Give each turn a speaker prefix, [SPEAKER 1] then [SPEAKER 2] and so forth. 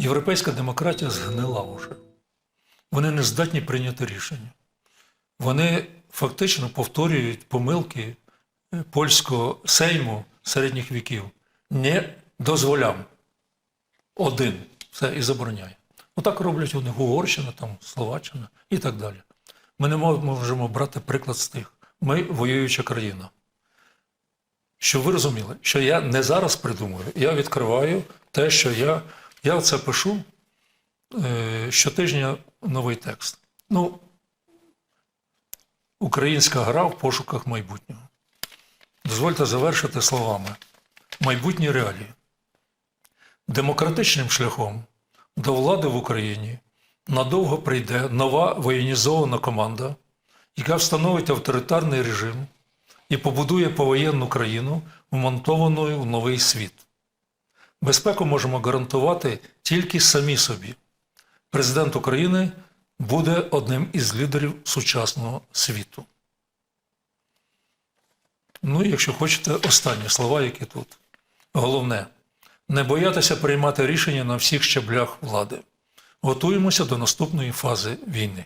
[SPEAKER 1] Європейська демократія згнила вже. Вони не здатні прийняти рішення. Вони фактично повторюють помилки е, польського сейму середніх віків. Не дозволям. Один. Все і забороняє. Отак роблять вони Угорщина, там, Словаччина і так далі. Ми не можемо брати приклад з тих. Ми воююча країна. Щоб ви розуміли, що я не зараз придумую, я відкриваю те, що я, я це пишу е, щотижня новий текст. Ну, українська гра в пошуках майбутнього. Дозвольте завершити словами. Майбутні реалії. Демократичним шляхом до влади в Україні надовго прийде нова воєнізована команда, яка встановить авторитарний режим і побудує повоєнну країну, вмонтованою в новий світ. Безпеку можемо гарантувати тільки самі собі. Президент України буде одним із лідерів сучасного світу. Ну, якщо хочете, останні слова, які тут. Головне не боятися приймати рішення на всіх щаблях влади. Готуємося до наступної фази війни.